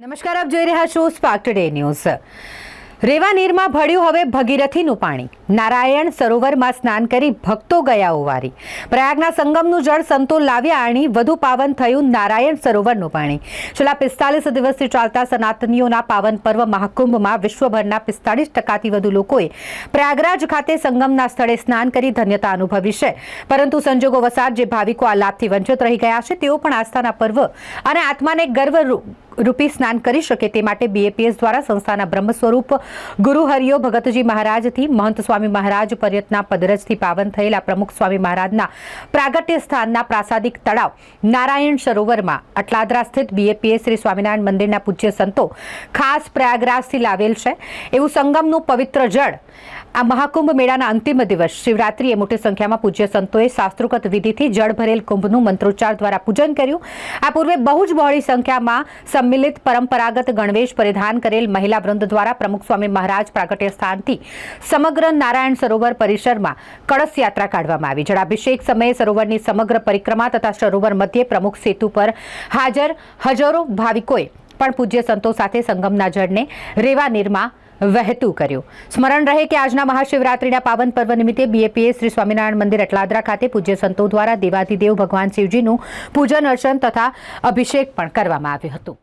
નમસ્કાર, આપ જોઈ રહ્યા છો સ્પાર્ક ટુડે ન્યૂઝ રેવા નીરમાં ભળ્યું હવે ભગીરથીનું પાણી. નારાયણ સરોવરમાં સ્નાન કરી ભક્તો ગયા ઉવારી પ્રયાગના સંગમનું જળ સંતો લાવ્યા આણી વધુ પાવન થયું નારાયણ સરોવરનું પાણી. છેલ્લા પિસ્તાલીસ દિવસથી ચાલતા સનાતનીઓના પાવન પર્વ મહાકુંભમાં વિશ્વભરના પિસ્તાળીસ ટકાથી વધુ લોકોએ પ્રયાગરાજ ખાતે સંગમના સ્થળે સ્નાન કરી ધન્યતા અનુભવી છે. પરંતુ સંજોગો વસાર જે ભાવિકો આ લાભથી વંચિત રહી ગયા છે, તેઓ પણ આસ્થાના પર્વ અને આત્માને ગર્વ રૂ- રૂપી સ્નાન કરી શકે તે માટે બીએપીએસ દ્વારા સંસ્થાના બ્રહ્મ સ્વરૂપ ગુરુ હરિયો ભગતજી મહારાજથી મહંત સ્વામી મહારાજ પર્યટના પદરજથી પાવન થયેલા પ્રમુખ સ્વામી મહારાજના પ્રાગટ્ય સ્થાનના પ્રાસાદિક તળાવ નારાયણ સરોવરમાં અટલાદરા સ્થિત બીએપીએસ શ્રી સ્વામિનારાયણ મંદિરના પૂજ્ય સંતો ખાસ પ્રયાગરાજથી લાવેલ છે. એવું સંગમનું પવિત્ર જળ આ મહાકુંભ મેળાના અંતિમ દિવસ. શિવરાત્રીએ મોટી સંખ્યામાં પૂજ્ય સંતોએ શાસ્ત્રોગત વિધિથી જળ ભરેલ કુંભનું મંત્રોચ્ચાર દ્વારા પૂજન કર્યું. આ પૂર્વે બહુ જ બહોળી સંખ્યામાં સંમિલિત પરંપરાગત ગણવેશ પરિધાન કરેલ મહિલા વૃંદ દ્વારા પ્રમુખ સ્વામી મહારાજ પ્રાગટ્ય સ્થાનથી સમગ્ર નારાયણ સરોવર પરિસરમાં કળશ યાત્રા કાઢવામાં આવી. જળાભિષેક સમયે સરોવરની સમગ્ર પરિક્રમા તથા સરોવર મધ્યે પ્રમુખ સેતુ પર હાજર હજારો ભાવિકોએ પણ પૂજ્ય સંતો સાથે સંગમના જળને રેવા નીરમાં વહેતું કર્યું. સ્મરણ રહે કે આજના મહાશિવરાત્રિના પાવન પર્વ નિમિત્તે બીએપીએ શ્રી સ્વામિનારાયણ મંદિર અટલાદરા ખાતે પૂજ્ય સંતો દ્વારા દેવાધિદેવ ભગવાન શિવજીનું પૂજન અર્ચન તથા અભિષેક પણ કરવામાં આવ્યું હતું.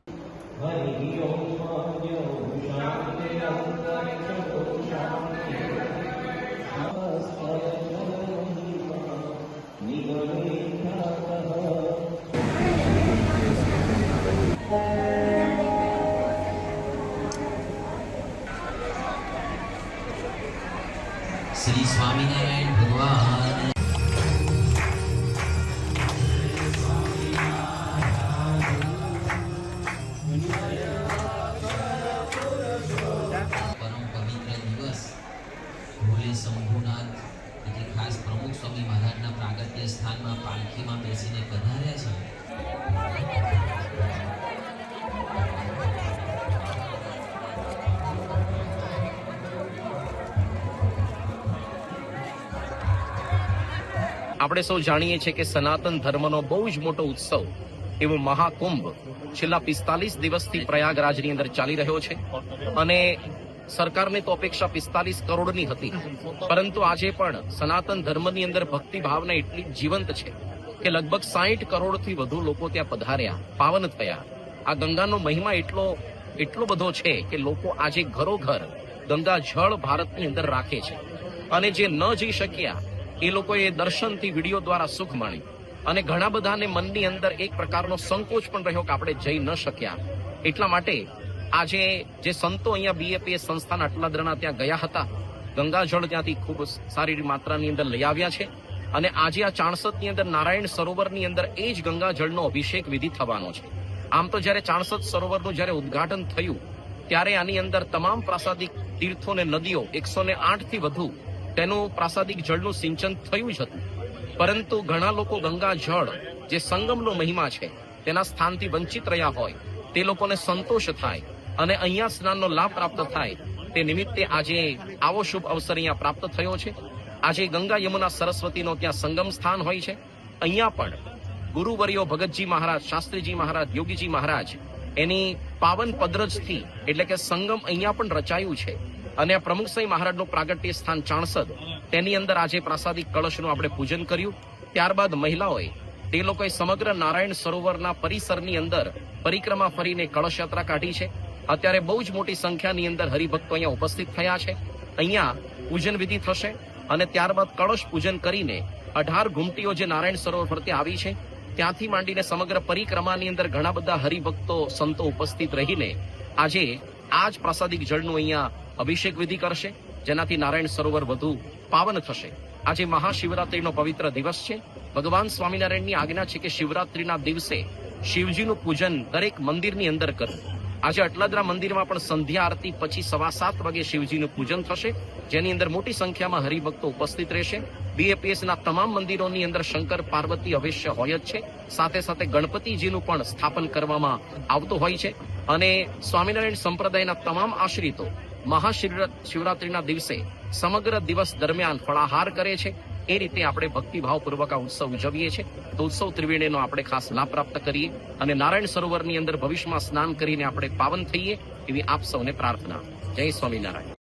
શ્રી સ્વામિનારાયણ ભગવાન પરમ પવિત્ર દિવસ ભોલે શંભુનાથ એટલે ખાસ પ્રમુખ સ્વામી મહારાજના પ્રાગત્ય સ્થાનમાં પાલખીમાં બેસીને પધાર્યા છે. આપણે સૌ જાણીએ છીએ કે સનાતન ધર્મનો બહુ જ મોટો ઉત્સવ એવો મહાકુંભ છેલ્લા પિસ્તાલીસ દિવસથી પ્રયાગરાજની અંદર ચાલી રહ્યો છે. અને સરકારને તો અપેક્ષા પિસ્તાલીસ કરોડની હતી. પરંતુ આજે પણ સનાતન ધર્મની અંદર ભક્તિ ભાવના એટલી જીવંત છે કે લગભગ સાહીઠ કરોડથી વધુ લોકો ત્યાં પધાર્યા, પાવન થયા. આ ગંગાનો મહિમા એટલો એટલો બધો છે કે લોકો આજે ઘરોઘર ગંગા જળ ભારતની અંદર રાખે છે. અને જે ન જઈ શક્યા એ લોકોએ દર્શનથી વીડિયો દ્વારા સુખ માણ્યું. અને ઘણા બધાને મનની અંદર એક પ્રકારનો સંકોચ પણ રહ્યો કે આપણે જઈ ન શક્યા. એટલા માટે આજે જે સંતો અહીંયા બીએપીએ સંસ્થાના અટલાદરાના ત્યાં ગયા હતા, ગંગાજળ ત્યાંથી ખૂબ સારી માત્રાની અંદર લઈ આવ્યા છે. અને આજે આ ચાણસદની અંદર નારાયણ સરોવરની અંદર એ જ ગંગાજળનો અભિષેક વિધિ થવાનો છે. આમ તો જ્યારે ચાણસદ સરોવરનું જ્યારે ઉદઘાટન થયું, ત્યારે આની અંદર તમામ પ્રાસાદિક તીર્થો ને નદીઓ એકસો ને આઠથી વધુ તેનું પ્રાસાદિક જળનું સિંચન થયું જ હતું. પરંતુ ઘણા લોકો ગંગા જળ, જે સંગમનો મહિમા છે, તેના સ્થાનથી વંચિત રહ્યા હોય, તે લોકોને સંતોષ થાય અને અહીંયા સ્નાનનો લાભ પ્રાપ્ત થાય, તે નિમિત્તે આજે આવો શુભ અવસર અહીંયા પ્રાપ્ત થયો છે. આજે ગંગા યમુના સરસ્વતીનો ત્યાં સંગમ સ્થાન હોય છે. અહીંયા પણ ગુરુવર્યો ભગતજી મહારાજ, શાસ્ત્રીજી મહારાજ, યોગીજી મહારાજ, એની પાવન પદ્રજથી એટલે કે સંગમ અહીંયા પણ રચાયું છે. અને આ પ્રમુખ મહારાજનું પ્રાગટ્ય સ્થાન ચાણસદ, તેની અંદર આજે પ્રાસાદિક કળશનું આપણે પૂજન કર્યું. ત્યારબાદ મહિલાઓએ, તે લોકોએ સમગ્ર નારાયણ સરોવરના પરિસરની અંદર પરિક્રમા ફરીને કળશ યાત્રા કાઢી છે. અત્યારે બહુ જ મોટી સંખ્યાની અંદર હરિભક્તો અહીંયા ઉપસ્થિત થયા છે. અહીંયા પૂજન વિધિ થશે અને ત્યારબાદ કળશ પૂજન કરીને અઢાર ઘૂમટીઓ જે નારાયણ સરોવર ફરતે આવી છે, ત્યાંથી માંડીને સમગ્ર પરિક્રમાની અંદર ઘણા બધા હરિભક્તો, સંતો ઉપસ્થિત રહીને આજે આ જ પ્રાસાદિક જળનું અહીંયા અભિષેક વિધિ કરશે, જેનાથી નારાયણ સરોવર વધુ પાવન થશે. આજે મહાશિવરાત્રીનો પવિત્ર દિવસ છે. ભગવાન સ્વામિનારાયણની આજ્ઞા છે કે શિવરાત્રીના દિવસે શિવજીનું પૂજન દરેક મંદિરની અંદર કરવું આજે અટલાદરા મંદિરમાં પણ સંધ્યા આરતી પછી સવા સાત વાગે શિવજીનું પૂજન થશે, જેની અંદર મોટી સંખ્યામાં હરિભક્તો ઉપસ્થિત રહેશે. બીએપીએસના તમામ મંદિરોની અંદર શંકર, પાર્વતી અવશ્ય હોય જ છે. સાથે સાથે ગણપતિજીનું પણ સ્થાપન કરવામાં આવતું હોય છે. અને સ્વામિનારાયણ સંપ્રદાયના તમામ આશ્રિતો મહાશિવરાત્રીના દિવસે સમગ્ર દિવસ દરમિયાન ફળાહાર કરે છે. એ રીતે આપણે ભક્તિભાવપૂર્વક આ ઉત્સવ ઉજવીએ છીએ. તો ઉત્સવ ત્રિવેણીનો આપણે ખાસ લાભ પ્રાપ્ત કરીએ અને નારાયણ સરોવરની અંદર ભવિષ્યમાં સ્નાન કરીને આપણે પાવન થઈએ એવી આપ સૌને પ્રાર્થના. જય સ્વામિનારાયણ.